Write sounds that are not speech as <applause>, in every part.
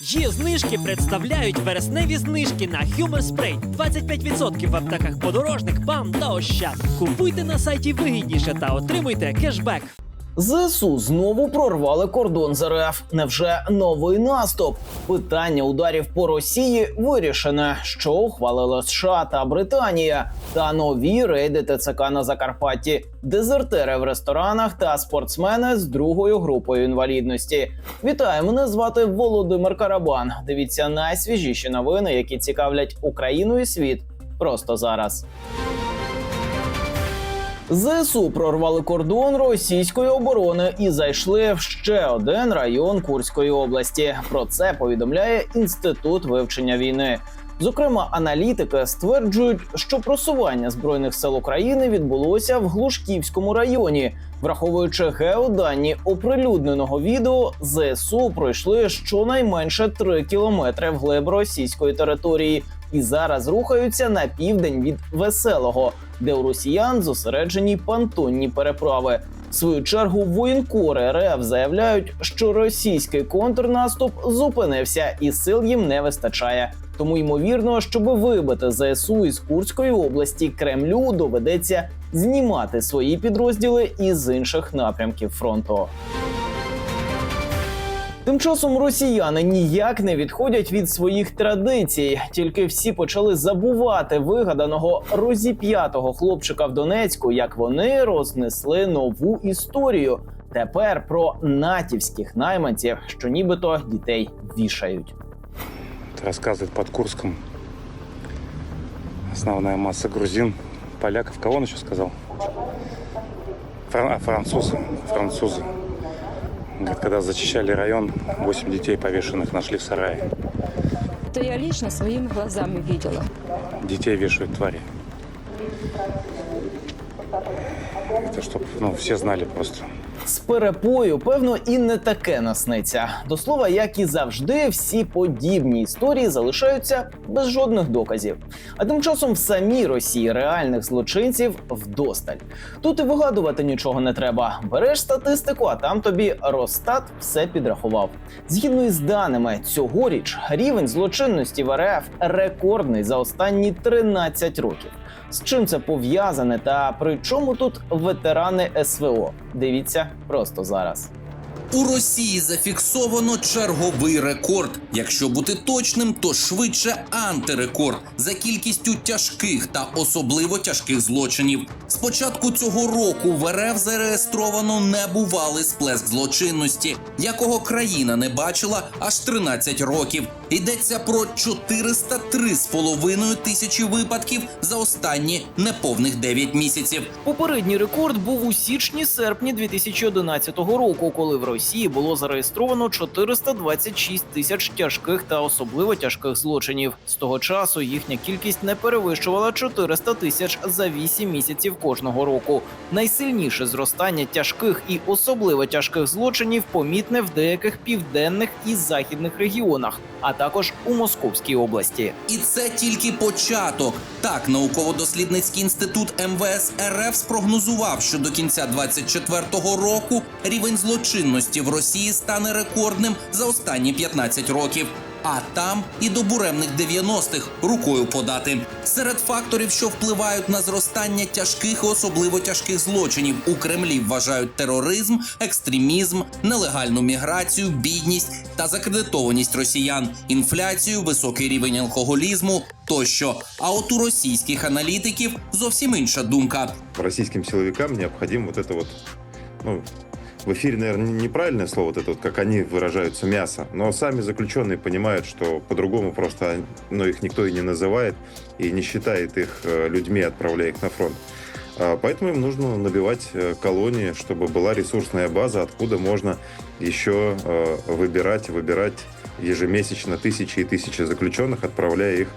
Є знижки представляють вересневі знижки на Human Spray. 25% в аптеках подорожник, бам та ощад. Купуйте на сайті вигідніше та отримуйте кешбек. ЗСУ знову прорвали кордон з РФ. Невже новий наступ? Питання ударів по Росії вирішене, що ухвалили США та Британія, та нові рейди ТЦК на Закарпатті, дезертири в ресторанах та спортсмени з другою групою інвалідності. Вітаю, мене звати Володимир Карабан. Дивіться найсвіжіші новини, які цікавлять Україну і світ просто зараз. ЗСУ прорвали кордон російської оборони і зайшли в ще один район Курської області. Про це повідомляє інститут вивчення війни. Зокрема, аналітики стверджують, що просування збройних сил України відбулося в Глушківському районі. Враховуючи геодані оприлюдненого відео, ЗСУ пройшли щонайменше 3 кілометри вглиб російської території і зараз рухаються на південь від веселого, де у росіян зосереджені понтонні переправи. В свою чергу воєнкори РФ заявляють, що російський контрнаступ зупинився і сил їм не вистачає. Тому ймовірно, щоб вибити ЗСУ із Курської області, Кремлю доведеться знімати свої підрозділи із інших напрямків фронту. Тим часом росіяни ніяк не відходять від своїх традицій, тільки всі почали забувати вигаданого розіп'ятого хлопчика в Донецьку, як вони рознесли нову історію. Тепер про натівських найманців, що нібито дітей вішають. Это рассказывает под Курском. Основная масса грузин, поляков. Кого он еще сказал? Фран- а, французы. Французы. Говорит, когда зачищали район, 8 детей повешенных нашли в сарае. Это я лично своими глазами видела. Детей вешают твари. Это чтобы ну, все знали просто. З перепою, певно, і не таке насниться. До слова, як і завжди, всі подібні історії залишаються без жодних доказів. А тим часом в самій Росії реальних злочинців вдосталь. Тут і вигадувати нічого не треба. Береш статистику, а там тобі Росстат все підрахував. Згідно із даними, цьогоріч рівень злочинності в РФ рекордний за останні 13 років. З чим це пов'язане та при чому тут ветерани СВО? Дивіться просто зараз. У Росії зафіксовано черговий рекорд. Якщо бути точним, то швидше антирекорд за кількістю тяжких та особливо тяжких злочинів. З початку цього року в РФ зареєстровано небувалий сплеск злочинності, якого країна не бачила аж 13 років. Йдеться про 403,5 тисячі випадків за останні неповних 9 місяців. Попередній рекорд був у січні-серпні 2011 року, коли в Росії було зареєстровано 426 тисяч тяжких та особливо тяжких злочинів. З того часу їхня кількість не перевищувала 400 тисяч за 8 місяців кожного року. Найсильніше зростання тяжких і особливо тяжких злочинів помітне в деяких південних і західних регіонах, а також у Московській області. І це тільки початок. Так, науково-дослідницький інститут МВС РФ спрогнозував, що до кінця 24-го року рівень злочинності в Росії стане рекордним за останні 15 років. А там і до буремних 90-х рукою подати. Серед факторів, що впливають на зростання тяжких і особливо тяжких злочинів у Кремлі, вважають тероризм, екстремізм, нелегальну міграцію, бідність та закредитованість росіян, інфляцію, високий рівень алкоголізму тощо. А от у російських аналітиків зовсім інша думка. российским силовикам необходим вот это вот, ну, в эфире, наверное, неправильное слово, вот это вот, как они выражаются, мясо. Но сами заключенные понимают, что по-другому просто, ну, их никто и не называет, и не считает их э, людьми, отправляя их на фронт. А, Поэтому им нужно набивать э, колонии, чтобы была ресурсная база, откуда можно еще э, выбирать, выбирать ежемесячно тысячи и тысячи заключенных, отправляя их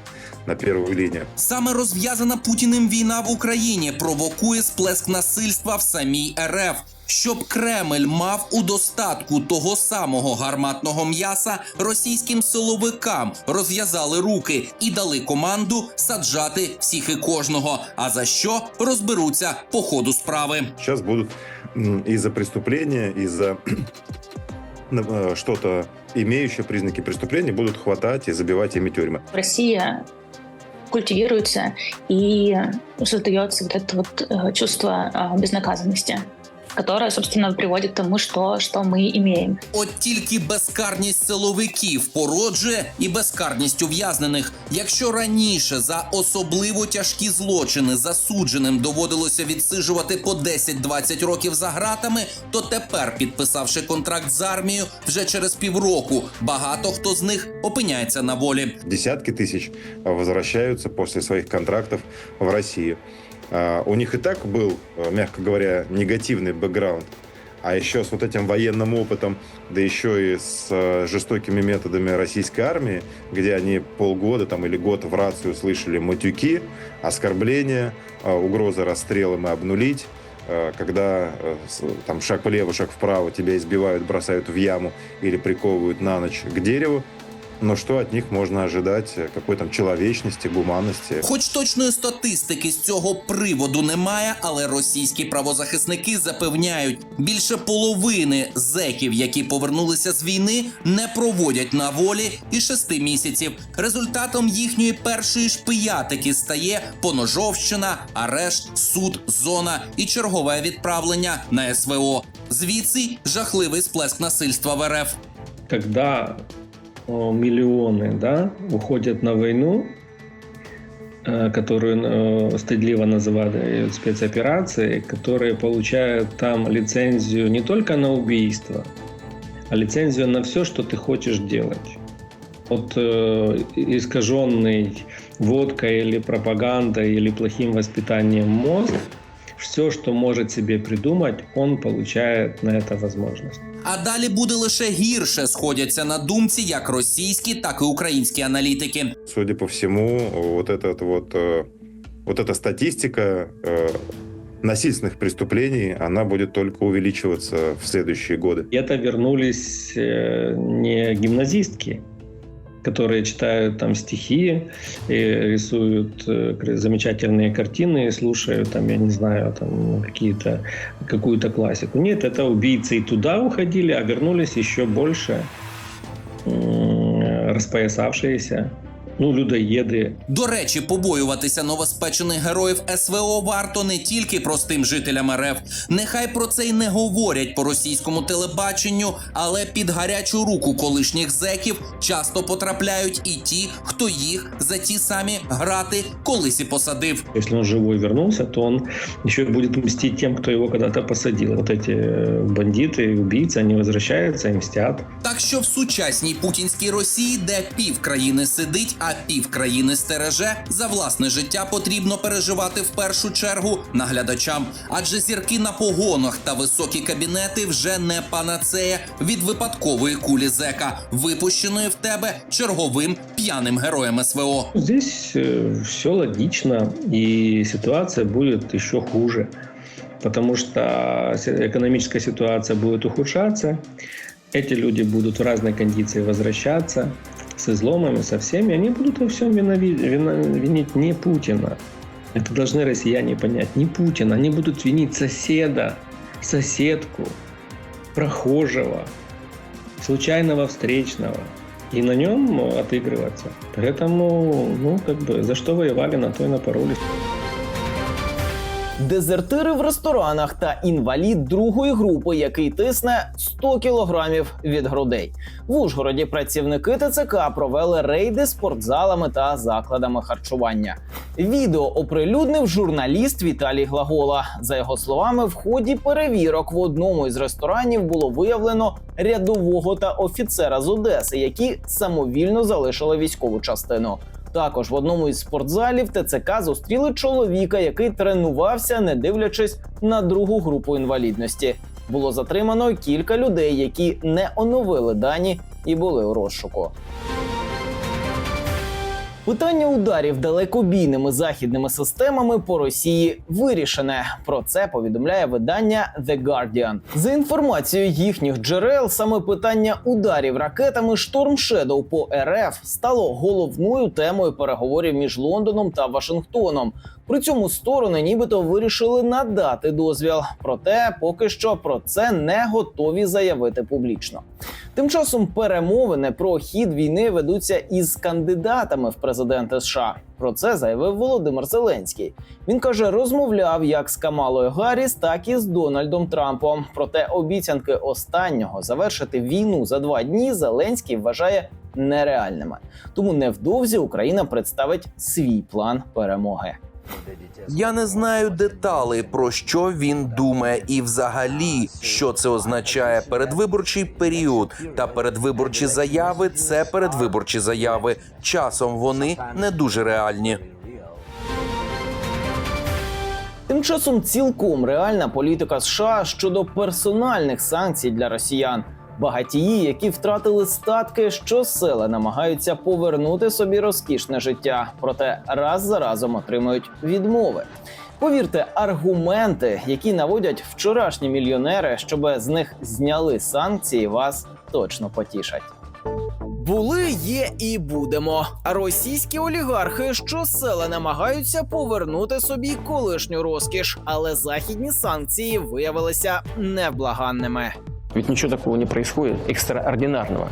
на первую линию. Саме розв'язана Путіним війна в Україні провокує сплеск насильства в самій РФ. Щоб Кремль мав у достатку того самого гарматного м'яса, російським силовикам розв'язали руки і дали команду саджати всіх і кожного. А за що розберуться по ходу справи. Сейчас будут м, из-за преступления, из-за на- <clears throat> э, что-то имеющее признаки преступления, будут хватать и забивать ими тюрьмы. Россия культивируется и создается вот это вот э, чувство э, безнаказанности, которое, собственно, приводит к тому, что, что мы имеем. От тільки безкарність силовиків породжує і безкарність ув'язнених. Якщо раніше за особливо тяжкі злочини засудженим доводилося відсиджувати по 10-20 років за гратами, то тепер, підписавши контракт з армією, вже через півроку багато хто з них опиняється на волі. Десятки тысяч э, возвращаются после своих контрактов в Россию. А, У них и так был, э, мягко говоря, негативный бэкграунд. А еще с вот этим военным опытом, да еще и с э, жестокими методами российской армии, где они полгода там, или год в рацию слышали матюки, оскорбления, э, угрозы расстрелом и обнулить, когда там шаг влево, шаг вправо тебя избивают, бросают в яму или приковывают на ночь к дереву, но что от них можно ожидать? Какой там человечности, гуманности? Хоч точної статистики з цього приводу немає, але російські правозахисники запевняють, більше половини зеків, які повернулися з війни, не проводять на волі і шести місяців. Результатом їхньої першої шпиятики стає поножовщина, арешт, суд, зона і чергове відправлення на СВО. Звідси жахливий сплеск насильства в РФ. когда миллионы да, уходят на войну, э, которую э, стыдливо называют спецоперацией, которые получают там лицензию не только на убийство, а лицензию на все, что ты хочешь делать. Вот э, искаженный водкой или пропагандой или плохим воспитанием мозг, все, что может себе придумать, он получает на это возможность. А далі буде лише гірше, сходяться на думці як російські, так і українські аналітики. Судя по всему, вот этот вот, э, вот эта статистика э, насильственных преступлений, она будет только увеличиваться в следующие годы. И это вернулись э, не гимназистки, которые читают там стихи, и рисуют э, замечательные картины, и слушают там, я не знаю, там какие-то какую-то классику. Нет, это убийцы и туда уходили, а вернулись еще больше м, распоясавшиеся, ну, людоеды, До речі, побоюватися новоспечених героїв СВО варто не тільки простим жителям РФ. Нехай про це й не говорять по російському телебаченню, але під гарячу руку колишніх зеків часто потрапляють і ті, хто їх за ті самі грати колись і посадив. Если он живой вернулся, то он еще будет мстить тем, кто его когда-то посадил. Вот эти э, бандиты, убийцы, они возвращаются и мстят. Так що в сучасній путінській Росії, де пів країни сидить, а пів країни стереже, за власне життя потрібно переживати в першу чергу наглядачам. Адже зірки на погонах та високі кабінети вже не панацея від випадкової кулі зека, випущеної в тебе черговим п'яним героєм СВО. Здесь все логично, и ситуация будет еще хуже. Потому что экономическая ситуация будет ухудшаться, эти люди будут в разной кондиции возвращаться с изломами, со всеми, они будут во всем винови- вина- винить не Путина. Это должны россияне понять, не Путина. Они будут винить соседа, соседку, прохожего, случайного встречного и на нем отыгрываться. Поэтому, ну, как бы, за что воевали, на то и напоролись. Дезертири в ресторанах та інвалід другої групи, який тисне 100 кілограмів від грудей. В Ужгороді працівники ТЦК провели рейди спортзалами та закладами харчування. Відео оприлюднив журналіст Віталій Глагола. За його словами, в ході перевірок в одному із ресторанів було виявлено рядового та офіцера з Одеси, які самовільно залишили військову частину. Також в одному із спортзалів ТЦК зустріли чоловіка, який тренувався, не дивлячись на другу групу інвалідності. Було затримано кілька людей, які не оновили дані і були у розшуку. Питання ударів далекобійними західними системами по Росії вирішене. Про це повідомляє видання The Guardian. За інформацією їхніх джерел, саме питання ударів ракетами Storm Shadow по РФ стало головною темою переговорів між Лондоном та Вашингтоном. При цьому сторони нібито вирішили надати дозвіл. Проте поки що про це не готові заявити публічно. Тим часом перемовини про хід війни ведуться із кандидатами в президенти США. Про це заявив Володимир Зеленський. Він каже, розмовляв як з Камалою Гарріс, так і з Дональдом Трампом. Проте обіцянки останнього завершити війну за два дні Зеленський вважає нереальними. Тому невдовзі Україна представить свій план перемоги. Я не знаю деталей про що він думає, і взагалі, що це означає передвиборчий період та передвиборчі заяви. Це передвиборчі заяви. Часом вони не дуже реальні. Тим часом цілком реальна політика США щодо персональних санкцій для росіян. Багатії, які втратили статки, щосили намагаються повернути собі розкішне життя, проте раз за разом отримують відмови. Повірте, аргументи, які наводять вчорашні мільйонери, щоб з них зняли санкції, вас точно потішать. Були, є і будемо. Російські олігархи щосили намагаються повернути собі колишню розкіш, але західні санкції виявилися невблаганними. Ведь ничего такого не происходит экстраординарного.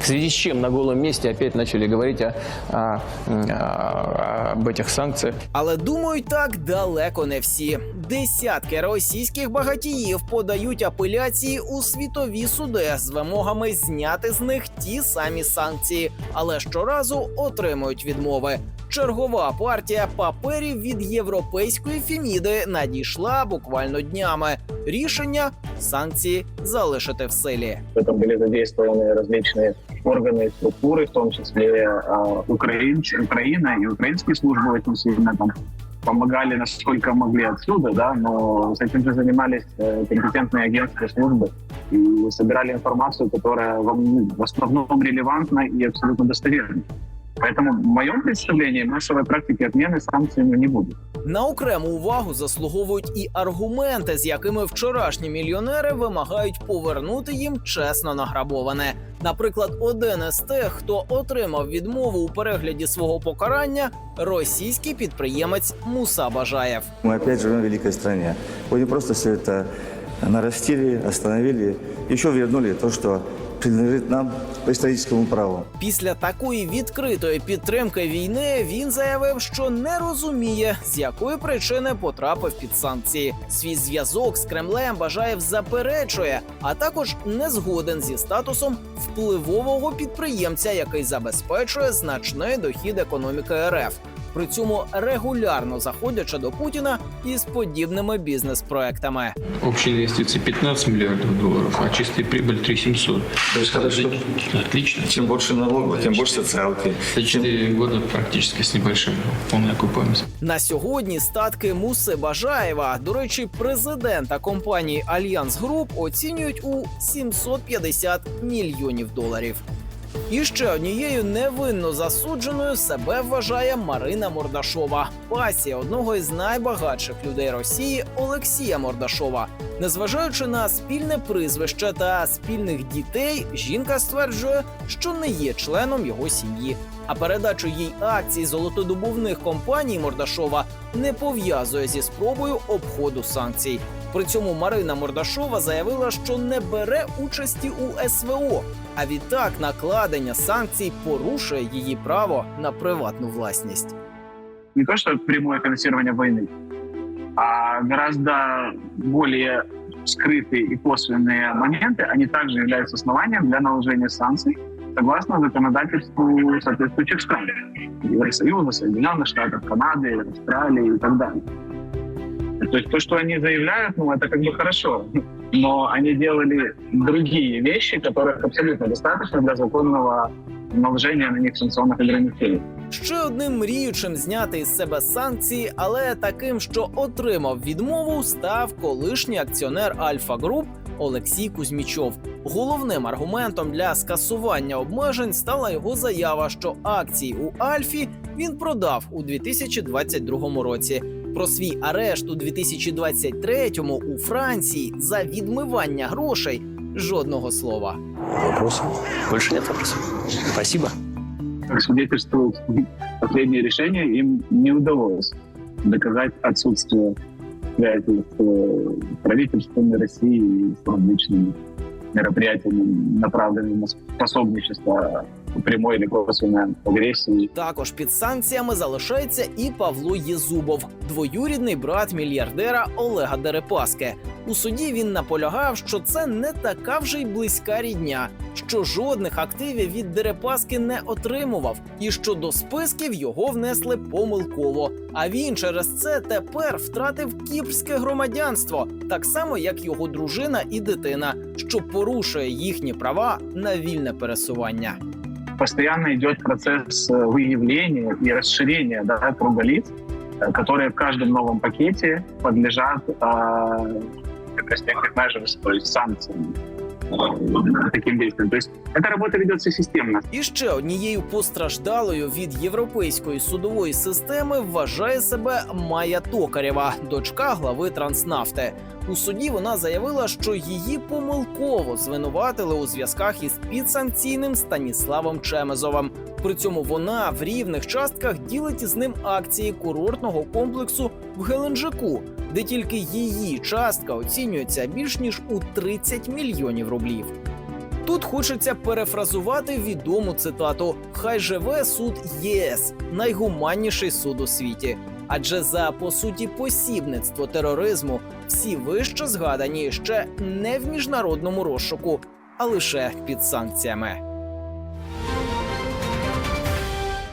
В связи с чем на голом месте опять начали говорить о, о- о- об этих санкциях. Але думають так далеко не всі. Десятки російських багатіїв подають апеляції у світові суди з вимогами зняти з них ті самі санкції, але щоразу отримують відмови. Чергова партія паперів від європейської фіміди надійшла буквально днями. Рішення санкції залишити в силі. В этом были задействованы различные органы и структуры, в том числе а, Украин, Украина и украинские службы очень сильно там помогали, насколько могли отсюда, да, но с этим же занимались э, компетентные агентства службы и собирали информацию, которая вам, ну, в основном релевантна и абсолютно достоверна. Поэтому в моем представлении массовой практики отмены санкций ну, не будет. На окрему увагу заслуговують і аргументи, з якими вчорашні мільйонери вимагають повернути їм чесно награбоване. Наприклад, один із тих, хто отримав відмову у перегляді свого покарання, російський підприємець Муса Бажаєв. Мы опять живем в великой стране. Вы не просто все это нарастили, остановили, еще вернули то, что принадлежит нам по историческому праву. Після такої відкритої підтримки війни він заявив, що не розуміє, з якої причини потрапив під санкції. Свій зв'язок з Кремлем Бажаєв заперечує, а також не згоден зі статусом впливового підприємця, який забезпечує значний дохід економіки РФ. При цьому регулярно заходячи до Путіна із подібними бізнес-проектами. Общие инвестиции 15 миллиардов долларов, а чистая прибыль 3700. То есть хорошо. Отлично. Чем больше налогов, тем больше социалки. За 4 года практически с небольшим полная окупаемость. На сьогодні статки Муси Бажаєва, до речі, президента компанії Альянс Груп оцінюють у 750 мільйонів доларів. І ще однією невинно засудженою себе вважає Марина Мордашова, пасія одного із найбагатших людей Росії Олексія Мордашова. Незважаючи на спільне прізвище та спільних дітей, жінка стверджує, що не є членом його сім'ї А передачу їй акцій золотодобувних компаній Мордашова не пов'язує зі спробою обходу санкцій. При цьому Марина Мордашова заявила, що не бере участі у СВО. А відтак накладення санкцій порушує її право на приватну власність. не то что прямое финансирование войны, а гораздо более скрытые и косвенные моменты, они также являются основанием для наложения санкций согласно законодательству соответствующих стран. Евросоюза, Соединенных Штатов, Канады, Австралии и так далее. То есть то, что они заявляют, ну, это как бы хорошо. Но они делали другие вещи, которых абсолютно достаточно для законного наложения на них санкционных ограничений. Ще одним мріючим зняти із себе санкції, але таким, що отримав відмову, став колишній акціонер Альфа Груп Олексій Кузьмічов. Головним аргументом для скасування обмежень стала його заява, що акції у Альфі він продав у 2022 році. Про свій арешт у 2023-му у Франції за відмивання грошей жодного слова. Вопросы? Больше нет вопросов. Спасибо. как свидетельствует последнее решение, им не удалось доказать отсутствие связи с э, правительством России и с различными мероприятиями, направленными на способничество прямой или косвенной агрессии Також під санкціями залишається і Павло Єзубов, двоюрідний брат мільярдера Олега Дерипаски. У суді він наполягав, що це не така вже й близька рідня, що жодних активів від Дерипаски не отримував, і що до списків його внесли помилково. А він через це тепер втратив кіпрське громадянство, так само як його дружина і дитина, що порушує їхні права на вільне пересування постоянно идет процесс э, выявления и расширения да, круга лиц, э, которые в каждом новом пакете подлежат э, restrictive measures, то есть санкциям э, таким действиям. То есть эта работа ведется системно. І ще однією постраждалою від європейської судової системи вважає себе Майя Токарєва, дочка глави Транснафти. У суді вона заявила, що її помилково звинуватили у зв'язках із підсанкційним Станіславом Чемезовим. При цьому вона в рівних частках ділить із ним акції курортного комплексу в Геленджику, де тільки її частка оцінюється більш ніж у 30 мільйонів рублів. Тут хочеться перефразувати відому цитату: Хай живе суд ЄС, найгуманніший суд у світі. Адже за по суті посібництво тероризму всі вище згадані ще не в міжнародному розшуку, а лише під санкціями.